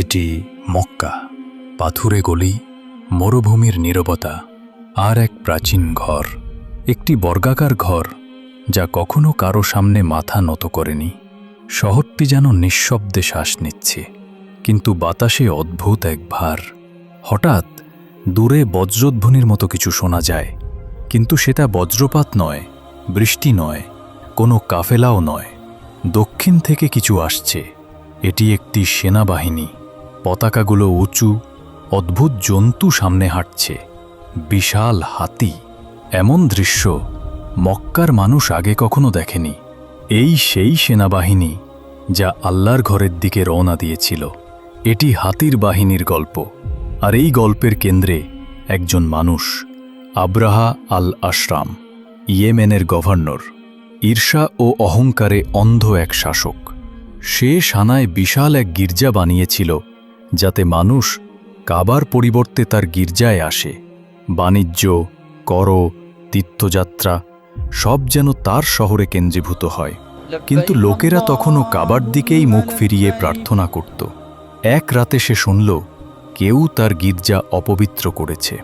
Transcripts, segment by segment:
এটি মক্কা, পাথুরে গলি, মরুভূমির নীরবতা, আর এক প্রাচীন ঘর, একটি বর্গাকার ঘর, যা কখনো কারও সামনে মাথা নত করেনি। শহরটি যেন নিঃশব্দে শ্বাস নিচ্ছে, কিন্তু বাতাসে অদ্ভুত এক ভার। হঠাৎ দূরে বজ্রধ্বনির মতো কিছু শোনা যায়, কিন্তু সেটা বজ্রপাত নয়, বৃষ্টি নয়, কোনো কাফেলাও নয়। দক্ষিণ থেকে কিছু আসছে, এটি একটি সেনাবাহিনী। পতাকাগুলো উঁচু, অদ্ভুত জন্তু সামনে হাঁটছে, বিশাল হাতি। এমন দৃশ্য মক্কার মানুষ আগে কখনো দেখেনি। এই সেই সেনাবাহিনী যা আল্লাহর ঘরের দিকে রওনা দিয়েছিল। এটি হাতির বাহিনীর গল্প। আর এই গল্পের কেন্দ্রে একজন মানুষ, আব্রাহা আল আশরাম ইয়েমেনের গভর্নর। ঈর্ষা ও অহংকারে অন্ধ এক শাসক। সে সানায় বিশাল এক গির্জা বানিয়েছিল যাতে মানুষ কাবার পরিবর্তে তার গির্জায় আসে। বাণিজ্য, কর, তীর্থযাত্রা, সব যেন তার শহরে কেন্দ্রীভূত হয়। কিন্তু লোকেরা তখনও কাবার দিকেই মুখ ফিরিয়ে প্রার্থনা করত। এক রাতে সে শুনল, কেউ তার গির্জা অপবিত্র করেছে।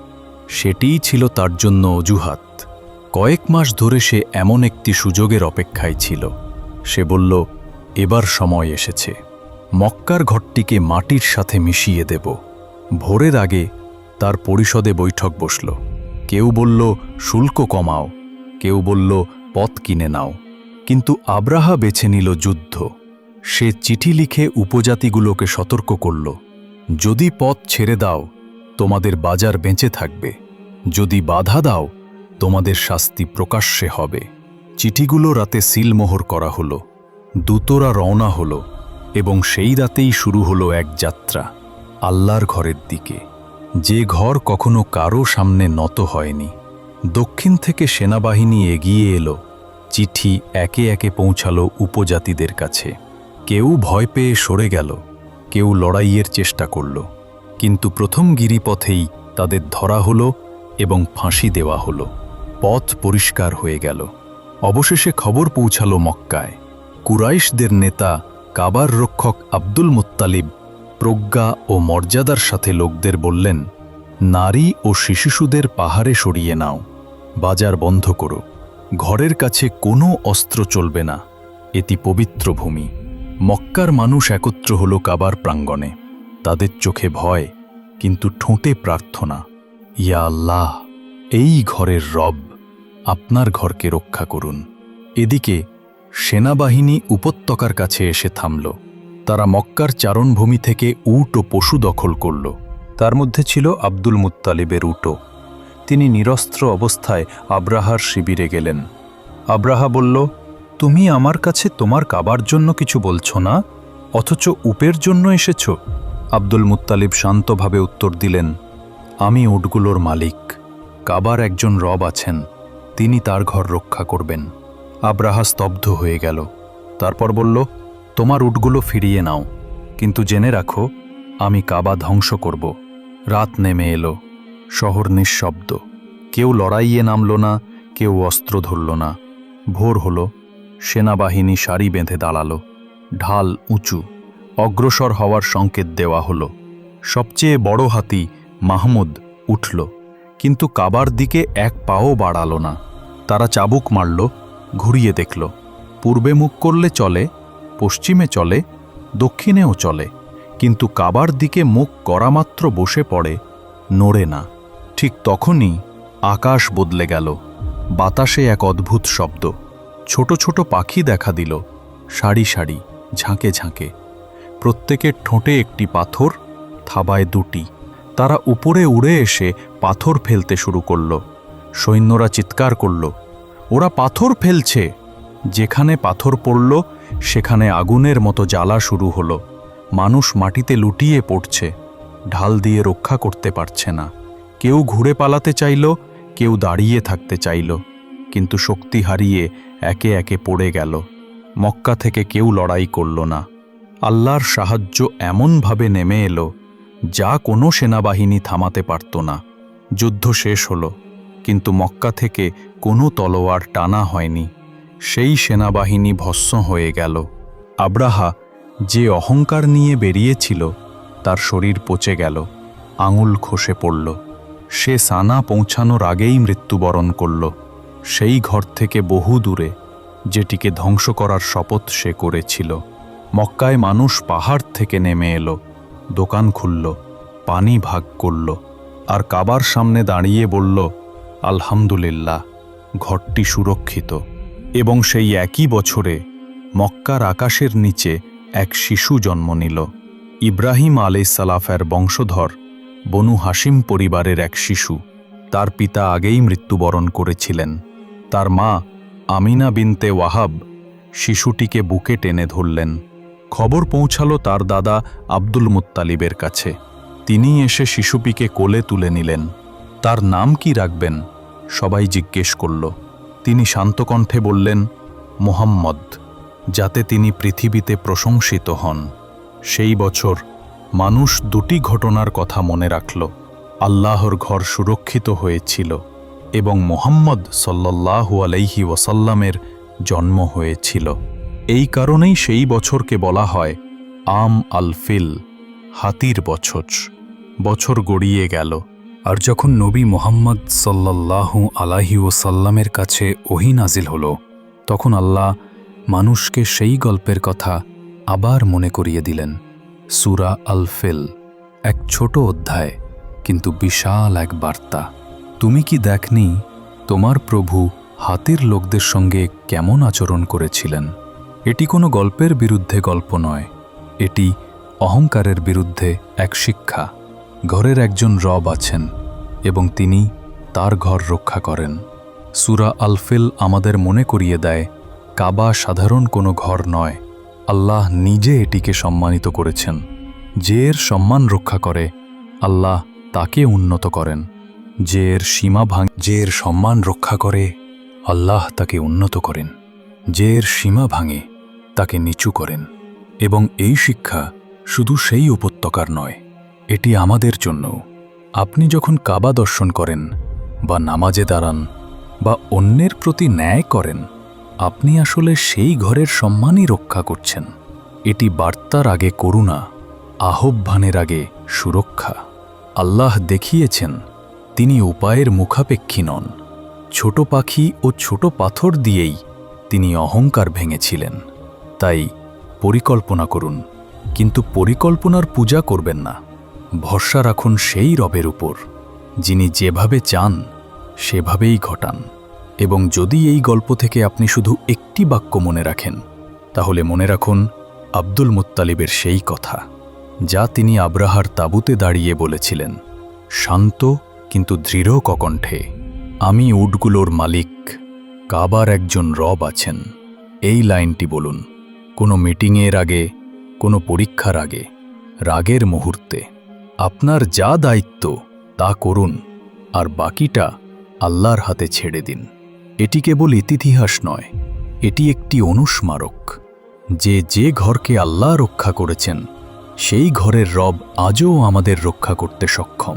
সেটিই ছিল তার জন্য অজুহাত। কয়েক মাস ধরে সে এমন একটি সুযোগের অপেক্ষায় ছিল। সে বলল, এবার সময় এসেছে। মক্কার ঘরটিকে মাটির সাথে মিশিয়ে দেব। ভোরের আগে তার পরিষদে বৈঠক বসল। কেউ বলল, শুল্ক কমাও। কেউ বলল, পথ কিনে নাও। কিন্তু আব্রাহা বেছে নিল যুদ্ধ। সে চিঠি লিখে উপজাতিগুলোকে সতর্ক করল, যদি পথ ছেড়ে দাও, তোমাদের বাজার বেঁচে থাকবে। যদি বাধা দাও, তোমাদের শাস্তি প্রকাশ্যে হবে। চিঠিগুলো রাতে সিলমোহর করা হলো। দূতরা রওনা হলো। এবং সেই রাতেই শুরু হলো এক যাত্রা, আল্লাহর ঘরের দিকে। যে ঘর কখনো কারও সামনে নত হয়নি। দক্ষিণ থেকে সেনাবাহিনী এগিয়ে এলো। চিঠি একে একে পৌঁছালো উপজাতিদের কাছে। কেউ ভয় পেয়ে সরে গেল, কেউ লড়াইয়ের চেষ্টা করল। কিন্তু প্রথম গিরিপথেই তাদের ধরা হলো এবং ফাঁসি দেওয়া হলো। পথ পরিষ্কার হয়ে গেল। অবশেষে খবর পৌঁছালো মক্কায়। কুরাইশদের নেতা কাবার রক্ষক আব্দুল মুত্তালিব প্রজ্ঞা ও মর্যাদার সাথে লোকদের বললেন, নারী ও শিশুদের পাহাড়ে সরিয়ে নাও, বাজার বন্ধ করো, ঘরের কাছে কোনো অস্ত্র চলবে না, এটি পবিত্র ভূমি। মক্কার মানুষ একত্র হল কাবার প্রাঙ্গণে, তাদের চোখে ভয়, কিন্তু ঠোঁটে প্রার্থনা, ইয়া আল্লাহ, এই ঘরের রব, আপনার ঘরকে রক্ষা করুন। এদিকে সেনাবাহিনী উপত্যকার কাছে এসে থামল। তারা মক্কার চারণভূমি থেকে উট ও পশু দখল করল। তার মধ্যে ছিল আব্দুল মুত্তালিবের উটো তিনি নিরস্ত্র অবস্থায় আব্রাহার শিবিরে গেলেন। আব্রাহা বলল, তুমি আমার কাছে তোমার কাবার জন্য কিছু বলছো না? অথচ উপের জন্য এসেছ? আব্দুল মুত্তালিব শান্তভাবে উত্তর দিলেন, আমি উটগুলোর মালিক। কাবার একজন রব আছেন। তিনি তার ঘর রক্ষা করবেন। আব্রাহা স্তব্ধ হয়ে গেল। তারপর বলল, তোমার উটগুলো ফিরিয়ে নাও। কিন্তু জেনে রাখো, আমি কাবা ধ্বংস করব। রাত নেমে এলো, শহর নিঃশব্দ। কেউ লড়াইয়ে নামল না, কেউ অস্ত্র ধরল না। ভোর হল, সেনাবাহিনী সারি বেঁধে দাঁড়াল। ঢাল উঁচু, অগ্রসর হওয়ার সংকেত দেওয়া হলো। সবচেয়ে বড় হাতি মাহমুদ উঠল, কিন্তু কাবার দিকে এক পাও বাড়াল না। তারা চাবুক মারল ঘুরিয়ে দেখল। পূর্বে মুখ করলে চলে, পশ্চিমে চলে, দক্ষিণেও চলে। কিন্তু কাবার দিকে মুখ করামাত্র বসে পড়ে, নড়ে না। ঠিক তখনই আকাশ বদলে গেল। বাতাসে এক অদ্ভুত শব্দ। ছোট ছোট পাখি দেখা দিল। সারি সারি, ঝাঁকে ঝাঁকে। প্রত্যেকের ঠোঁটে একটি পাথর, থাবায় দুটি। তারা উপরে উড়ে এসে পাথর ফেলতে শুরু করল। সৈন্যরা চিৎকার করল। ওরা পাথর ফেলছে। যেখানে পাথর পড়ল, সেখানে আগুনের মতো জ্বালা শুরু হলো। মানুষ মাটিতে লুটিয়ে পড়ছে। ঢাল দিয়ে রক্ষা করতে পারছে না। কেউ ঘুরে পালাতে চাইল, কেউ দাঁড়িয়ে থাকতে চাইল। কিন্তু শক্তি হারিয়ে একে একে পড়ে গেল। মক্কা থেকে কেউ লড়াই করল না। আল্লাহর সাহায্য এমনভাবে নেমে এলো, যা কোনো সেনাবাহিনী থামাতে পারত না। যুদ্ধ শেষ হলো। কিন্তু মক্কা থেকে কোনো তলোয়ার টানা হয়নি। সেই সেনাবাহিনী ভস্ম হয়ে গেল। আব্রাহা যে অহংকার নিয়ে বেরিয়েছিল, তার শরীর পচে গেল, আঙুল খসে পড়ল। সে সানা পৌঁছানোর আগেই মৃত্যুবরণ করল। সেই ঘর থেকে বহু দূরে, যেটিকে ধ্বংস করার শপথ সে করেছিল। মক্কায় মানুষ পাহাড় থেকে নেমে এলো, দোকান খুলল, পানি ভাগ করল, আর কাবার সামনে দাঁড়িয়ে বলল আলহামদুলিল্লাহ, ঘরটি সুরক্ষিত এবং সেই একই বছরে মক্কার আকাশের নিচে এক শিশু জন্ম নিল। ইব্রাহিম আলে সালাফের বংশধর বনু হাসিম পরিবারের এক শিশু। তার পিতা আগেই মৃত্যুবরণ করেছিলেন। তার মা আমিনা বিনতে ওয়াহাব শিশুটিকে বুকে টেনে ধরলেন। খবর পৌঁছালো তার দাদা আব্দুল মুত্তালিবের কাছে। তিনি এসে শিশুটিকে কোলে তুলে নিলেন। তার নাম কি রাখবেন? সবাই জিজ্ঞেস করল। তিনি শান্তকণ্ঠে বললেন, মোহাম্মদ। যাতে তিনি পৃথিবীতে প্রশংসিত হন। সেই বছর মানুষ দুটি ঘটনার কথা মনে রাখল। আল্লাহর ঘর সুরক্ষিত হয়েছিল এবং মোহাম্মদ সল্লাল্লাহু আলাইহি ওয়াসাল্লামের জন্ম হয়েছিল। এই কারণেই সেই বছরকে বলা হয় আম আলফিল হাতির বছর। বছর গড়িয়ে গেল। আর যখন নবী মোহাম্মদ সাল্লাল্লাহু আলাহি ওসাল্লামের কাছে ওহি নাজিল হল, তখন আল্লাহ মানুষকে সেই গল্পের কথা আবার মনে করিয়ে দিলেন। সুরা আল ফিল এক ছোট অধ্যায়, কিন্তু বিশাল এক বার্তা। তুমি কি দেখনি, তোমার প্রভু হাতির লোকদের সঙ্গে কেমন আচরণ করেছিলেন? এটি কোনো গল্পের বিরুদ্ধে গল্প নয়, এটি অহংকারের বিরুদ্ধে এক শিক্ষা। ঘরের একজন রব আছেন এবং তিনি তার ঘর রক্ষা করেন। সুরা আলফিল আমাদের মনে করিয়ে দেয়, কাবা সাধারণ কোনো ঘর নয়। আল্লাহ নিজে এটিকে সম্মানিত করেছেন। যে এর সম্মান রক্ষা করে, আল্লাহ তাকে উন্নত করেন। যে এর সীমা ভাঙ, যে এর সম্মান রক্ষা করে, আল্লাহ তাকে উন্নত করেন। যে এর সীমা ভাঙে, তাকে নিচু করেন। এবং এই শিক্ষা শুধু সেই উপত্যকার নয়। এটি আমাদের জন্য। আপনি যখন কাবা দর্শন করেন, বা নামাজে দাঁড়ান, বা অন্যের প্রতি ন্যায় করেন, আপনি আসলে সেই ঘরের সম্মানই রক্ষা করছেন। এটি বার্তার আগে করুণা, আহ্বানের আগে সুরক্ষা। আল্লাহ দেখিয়েছেন, তিনি উপায়ের মুখাপেক্ষী নন। ছোট পাখি ও ছোট পাথর দিয়েই তিনি অহংকার ভেঙেছিলেন। তাই পরিকল্পনা করুন, কিন্তু পরিকল্পনার পূজা করবেন না। ভরসা রাখুন সেই রবের উপর, যিনি যেভাবে চান, সেভাবেই ঘটান। এবং যদি এই গল্প থেকে আপনি শুধু একটি বাক্য মনে রাখেন, তাহলে মনে রাখুন, আব্দুল মুত্তালিবের সেই কথা, যা তিনি আব্রাহার তাঁবুতে দাঁড়িয়ে বলেছিলেন, শান্ত কিন্তু দৃঢ় ককণ্ঠে, আমি উটগুলোর মালিক, কাবার একজন রব আছেন। এই লাইনটি বলুন, কোনো মিটিংয়ের আগে, কোনো পরীক্ষার আগে, রাগের মুহূর্তে। আপনার যা দায়িত্ব, তা করুন, আর বাকিটা আল্লাহর হাতে ছেড়ে দিন। এটি কেবল ইতিহাস নয়, এটি একটি অনুস্মারক। যে যে ঘরকে আল্লাহ রক্ষা করেছেন, সেই ঘরের রব আজও আমাদের রক্ষা করতে সক্ষম।